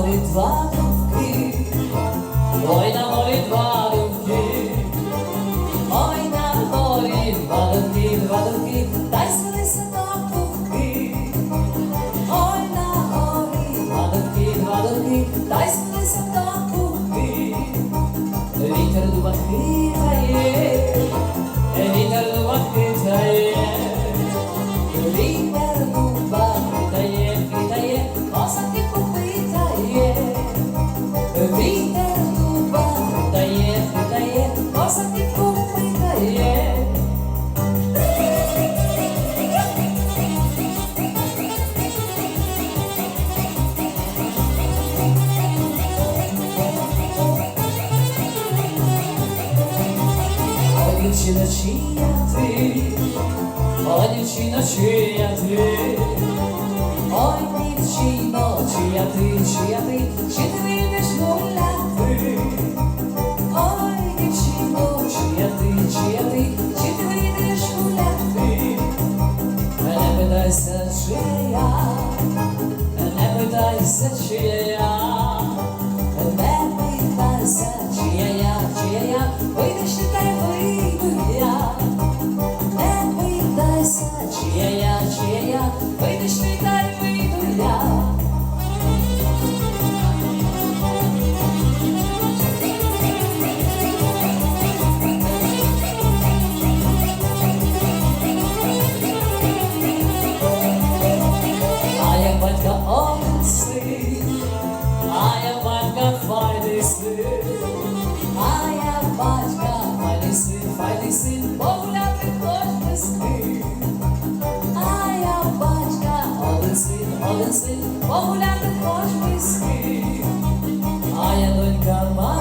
молитва, молитва, мигає, посадівку мигає. Молодючі ночі я ти, молодючі ночі я ти. se čuje ja, ne pytaj se čuje ja. ліси, я батька фалісин, фалісин, погуляти хоч пести, а я батька олесин, олесин, погуляти хоч а я донька мать.